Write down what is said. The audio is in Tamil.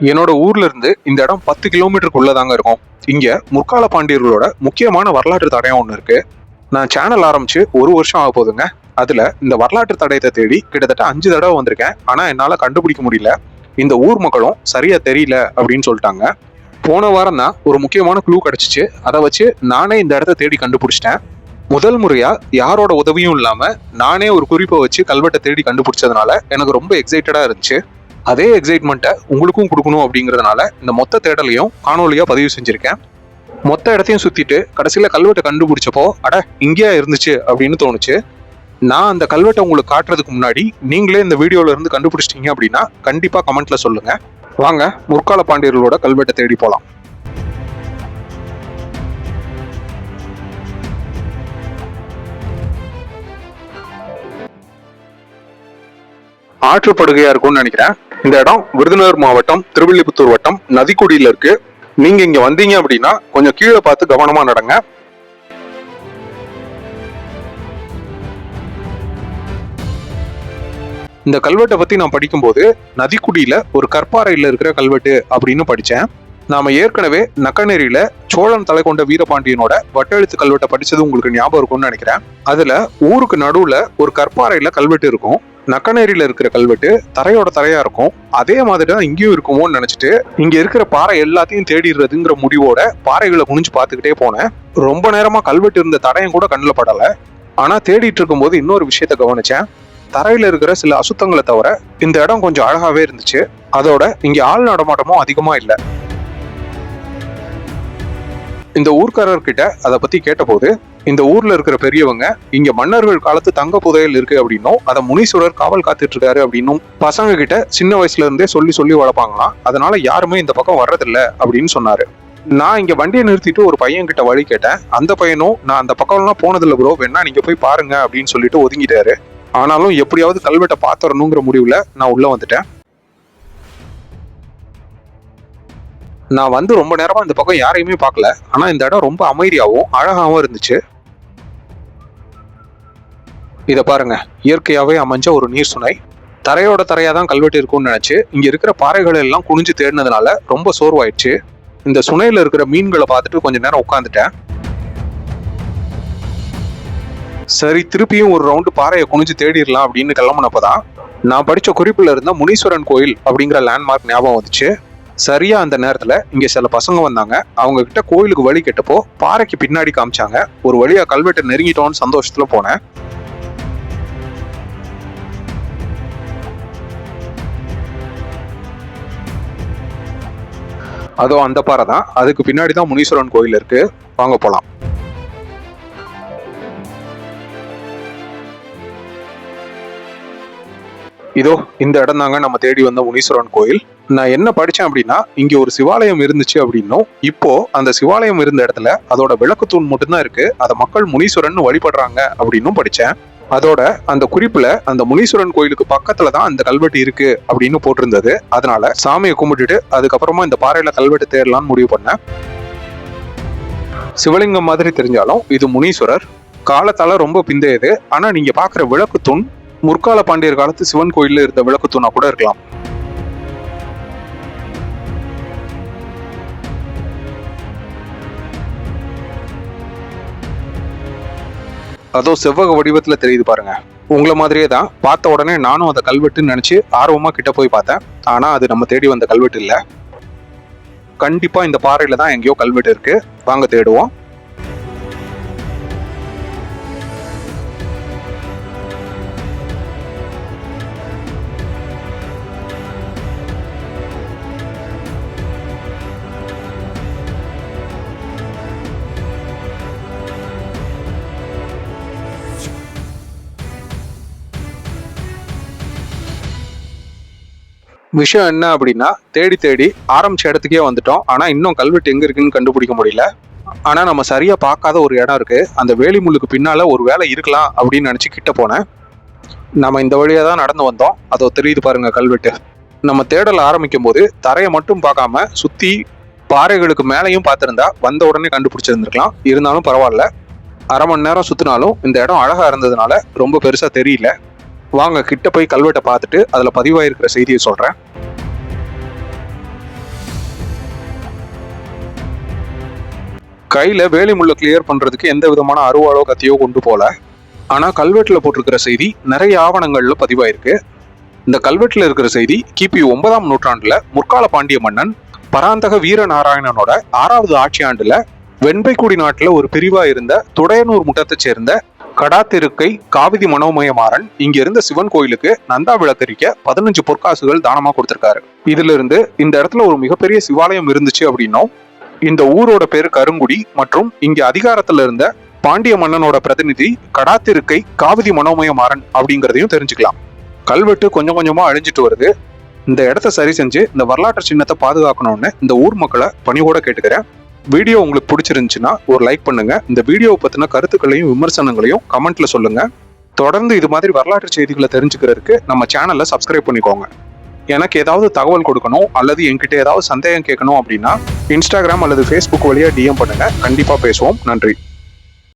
என்னோட ஊர்ல இருந்து இந்த இடம் பத்து கிலோமீட்டருக்குள்ள தாங்க இருக்கும். இங்க முற்கால பாண்டியர்களோட முக்கியமான வரலாற்று தடயம் ஒன்று இருக்கு. நான் சேனல் ஆரம்பிச்சு ஒரு வருஷம் ஆக போதுங்க. அதுல இந்த வரலாற்று தடயத்தை தேடி கிட்டத்தட்ட அஞ்சு தடவை வந்திருக்கேன். ஆனா என்னால கண்டுபிடிக்க முடியல. இந்த ஊர் மக்களும் சரியா தெரியல அப்படின்னு சொல்லிட்டாங்க. போன வாரம் தான் ஒரு முக்கியமான க்ளூ கிடைச்சிச்சு. அதை வச்சு நானே இந்த இடத்த தேடி கண்டுபிடிச்சிட்டேன். முதல் முறையா யாரோட உதவியும் இல்லாம நானே ஒரு குறிப்பை வச்சு கல்வெட்டை தேடி கண்டுபிடிச்சதுனால எனக்கு ரொம்ப எக்ஸைட்டடா இருந்துச்சு. அதே எக்ஸைட்மெண்ட்டை உங்களுக்கும் கொடுக்கணும் அப்படிங்கிறதுனால இந்த மொத்த தேடலையும் காணொலியாக பதிவு செஞ்சுருக்கேன். மொத்த இடத்தையும் சுற்றிட்டு கடைசியில் கல்வெட்டை கண்டுபிடிச்சப்போ அட இங்கேயா இருந்துச்சு அப்படின்னு தோணுச்சு. நான் அந்த கல்வெட்டை உங்களுக்கு காட்டுறதுக்கு முன்னாடி நீங்களே இந்த வீடியோவில் இருந்து கண்டுபிடிச்சிட்டிங்க அப்படின்னா கண்டிப்பாக கமெண்ட்டில் சொல்லுங்கள் வாங்க முற்கால பாண்டியர்களோட கல்வெட்டை தேடி போகலாம் ஆற்றுப்படுகையாக இருக்கும்னு நினைக்கிறேன். இந்த இடம் விருதுநகர் மாவட்டம் திருவில்லிபுத்தூர் வட்டம் நதிக்குடியில் இருக்கு. நீங்க இங்க வந்தீங்க அப்படின்னா கொஞ்சம் கீழே பார்த்து கவனமா நடங்க. இந்த கல்வெட்டை பத்தி நான் படிக்கும்போது நதிக்குடியில ஒரு கற்பாறையில் இருக்கிற கல்வெட்டு அப்படின்னு படித்தேன் நாம ஏற்கனவே நக்கநேரியில சோழன் தலை கொண்ட வீரபாண்டியனோட வட்டெழுத்து கல்வெட்டை படிச்சது உங்களுக்கு ஞாபகம் இருக்கும்னு நினைக்கிறேன். அதுல ஊருக்கு நடுவுல ஒரு கற்பாறையில கல்வெட்டு இருக்கும். நக்கநேரியில் இருக்கிற கல்வெட்டு தரையோட தரையா இருக்கும். அதே மாதிரி தான் இங்கேயும் இருக்குமோன்னு நினைச்சிட்டு இங்க இருக்கிற பாறை எல்லாத்தையும் தேடிடுறதுங்கிற முடிவோட பாறைகளை குனிஞ்சு பார்த்துக்கிட்டே போனேன். ரொம்ப நேரமா கல்வெட்டு இருந்த தடையும் கூட கண்ணில் படலை. ஆனா தேடிட்டு இருக்கும்போது இன்னொரு விஷயத்த கவனிச்சேன். தரையில இருக்கிற சில அசுத்தங்களை தவிர இந்த இடம் கொஞ்சம் அழகாவே இருந்துச்சு. அதோட இங்க ஆள் நடமாட்டமும் அதிகமா இல்லை. இந்த ஊர்க்காரர்கிட்ட அதை பத்தி கேட்டபோது இந்த ஊர்ல இருக்கிற பெரியவங்க இங்க மன்னர்கள் காலத்து தங்க புதையல் இருக்கு அப்படின்னும் அதை முனீஸ்வரர் காவல் காத்துட்டு இருக்காரு அப்படின்னும் பசங்க கிட்ட சின்ன வயசுல இருந்தே சொல்லி சொல்லி வளர்ப்பாங்களாம் அதனால யாருமே இந்த பக்கம் வர்றதில்ல அப்படின்னு சொன்னாரு. நான் இங்க வண்டியை நிறுத்திட்டு ஒரு பையன் கிட்ட வழி கேட்டேன். அந்த பையனும் நான் அந்த பக்கம்லாம் போனதில்ல ப்ரோ வேணா நீங்க போய் பாருங்க அப்படின்னு சொல்லிட்டு ஒதுங்கிட்டாரு. ஆனாலும் எப்படியாவது கல்வெட்டை பாத்துறணுங்கிற முடிவுல நான் உள்ள வந்துட்டேன். நான் வந்து ரொம்ப நேரமாக இந்த பக்கம் யாரையுமே பார்க்கல. ஆனால் இந்த இடம் ரொம்ப அமைதியாகவும் அழகாகவும் இருந்துச்சு. இதை பாருங்க. இயற்கையாகவே அமைஞ்ச ஒரு நீர் சுனை. தரையோட தரையாக தான் கல்வெட்டு இருக்கும்னு நினச்சி இங்கே இருக்கிற பாறைகள் எல்லாம் குனிஞ்சு தேடினதுனால ரொம்ப சோர்வாயிடுச்சு. இந்த சுனையில் இருக்கிற மீன்களை பார்த்துட்டு கொஞ்ச நேரம் உட்காந்துட்டேன் சரி திருப்பியும் ஒரு ரவுண்டு பாறையை குனிஞ்சு தேடிடலாம் அப்படின்னு கிளம்புனப்பதான் நான் படித்த குறிப்பில் இருந்த முனீஸ்வரன் கோயில் அப்படிங்கிற லேண்ட்மார்க் ஞாபகம் வந்துச்சு. சரியா அந்த நேரத்துல இங்க சில பசங்க வந்தாங்க. அவங்க கிட்ட கோயிலுக்கு வழி கேட்டப்போ பாறைக்கு பின்னாடி காமிச்சாங்க. ஒரு வழியா கல்வெட்டை நெருங்கிட்டோம்னு சந்தோஷத்துல போனேன். அதோ அந்த பாறை தான். அதுக்கு பின்னாடி தான் முனீஸ்வரன் கோயில் இருக்கு. வாங்க போலாம். இதோ இந்த இடம் தாங்க நம்ம தேடி வந்த முனீஸ்வரன் கோயில். நான் என்ன படிச்சேன் அப்படின்னா இங்க ஒரு சிவாலயம் இருந்துச்சு அப்படின்னும். இப்போ அந்த சிவாலயம் இருந்த இடத்துல அதோட விளக்குத்தூண் மட்டும்தான் இருக்கு. அதை மக்கள் முனீஸ்வரன் வழிபடுறாங்க அப்படின்னும் படிச்சேன். அதோட அந்த குறிப்புல அந்த முனீஸ்வரன் கோயிலுக்கு பக்கத்துல தான் அந்த கல்வெட்டு இருக்கு அப்படின்னு போட்டிருந்தது. அதனால சாமியை கும்பிட்டுட்டு அதுக்கப்புறமா இந்த பாறையில கல்வெட்டு தேடலாம்னு முடிவு பண்ணேன். சிவலிங்கம் மாதிரி தெரிஞ்சாலும் இது முனீஸ்வரர். காலத்தால ரொம்ப பிந்தையது. ஆனா நீங்க பாக்குற விளக்கு தூண் முற்கால பாண்டியர் காலத்து சிவன் கோயிலில் இருந்த விளக்கு தூணா கூட இருக்கலாம். அதோ செவ்வக வடிவத்துல தெரியுது பாருங்க. உங்களை மாதிரியே தான் பார்த்த உடனே நானும் அந்த கல்வெட்டுன்னு நினைச்சு ஆர்வமா கிட்ட போய் பார்த்தேன். ஆனா அது நம்ம தேடி வந்த கல்வெட்டு இல்ல. கண்டிப்பா இந்த பாறையில் தான் எங்கேயோ கல்வெட்டு இருக்கு. வாங்க தேடுவோம். விஷயம் என்ன அப்படின்னா தேடி தேடி ஆரம்பிச்ச இடத்துக்கே வந்துட்டோம். ஆனால் இன்னும் கல்வெட்டு எங்கே இருக்குன்னு கண்டுபிடிக்க முடியல. ஆனால் நம்ம சரியாக பார்க்காத ஒரு இடம் இருக்குது அந்த வேலி முள்ளுக்கு பின்னால் ஒரு வேலை இருக்கலாம் அப்படின்னு நினச்சி கிட்ட போனேன். நம்ம இந்த வழியாக தான் நடந்து வந்தோம். அதோ தெரியுது பாருங்க கல்வெட்டு. நம்ம தேடல் ஆரம்பிக்கும் போது தரையை மட்டும் பார்க்காம சுற்றி பாறைகளுக்கு மேலேயும் பார்த்துருந்தா வந்த உடனே கண்டுபிடிச்சிருந்துருக்கலாம். இருந்தாலும் பரவாயில்ல. அரை மணி நேரம் சுற்றினாலும் இந்த இடம் அழகாக இருந்ததுனால ரொம்ப பெருசாக தெரியல. வாங்க கிட்ட போய் கல்வெட்டை பார்த்துட்டு அதில் பதிவாயிருக்கிற செய்தியை சொல்கிறேன் கையில் வேலி முள்ள கிளியர் பண்ணுறதுக்கு எந்த விதமான அருவாளோ கத்தியோ கொண்டு போகல ஆனால் கல்வெட்டில் போட்டிருக்கிற செய்தி நிறைய ஆவணங்களில் பதிவாயிருக்கு. இந்த கல்வெட்டில் இருக்கிற செய்தி கிபி ஒன்பதாம் நூற்றாண்டில் முற்கால பாண்டிய மன்னன் பராந்தக வீரநாராயணனோட ஆறாவது ஆட்சி ஆண்டில் வெண்பைக்குடி நாட்டில் ஒரு பிரிவாக இருந்த துடையனூர் முட்டத்தைச் சேர்ந்த கடாத்திருக்கை காவிதி மனோமயமாறன் இங்க இருந்த சிவன் கோயிலுக்கு நந்தா விளக்கரிக்க பதினஞ்சு பொற்காசுகள் தானமா கொடுத்திருக்காரு. இதுல இருந்து இந்த இடத்துல ஒரு மிகப்பெரிய சிவாலயம் இருந்துச்சு அப்படின்னும் இந்த ஊரோட பேரு கருங்குடி மற்றும் இங்க அதிகாரத்துல இருந்த பாண்டிய மன்னனோட பிரதிநிதி கடாத்திருக்கை காவிதி மனோமயமாறன் அப்படிங்கிறதையும் தெரிஞ்சுக்கலாம். கல்வெட்டு கொஞ்சம் கொஞ்சமா அழிஞ்சிட்டு வருது. இந்த இடத்த சரி செஞ்சு இந்த வரலாற்று சின்னத்தை பாதுகாக்கணும்னு இந்த ஊர் மக்களை பணிவோட கேட்டுக்கிறேன். வீடியோ உங்களுக்கு பிடிச்சிருந்துச்சுன்னா ஒரு லைக் பண்ணுங்க. இந்த வீடியோவை பற்றின கருத்துக்களையும் விமர்சனங்களையும் கமெண்ட்ல சொல்லுங்க. தொடர்ந்து இது மாதிரி வரலாற்று செய்திகளை தெரிஞ்சுக்கிறதுக்கு நம்ம சேனலை சப்ஸ்கிரைப் பண்ணிக்கோங்க. எனக்கு ஏதாவது தகவல் கொடுக்கணும் அல்லது என்கிட்ட ஏதாவது சந்தேகம் கேட்கணும் அப்படின்னா இன்ஸ்டாகிராம் அல்லது ஃபேஸ்புக் வழியாக டிஎம் பண்ணுங்க. கண்டிப்பாக பேசுவோம். நன்றி.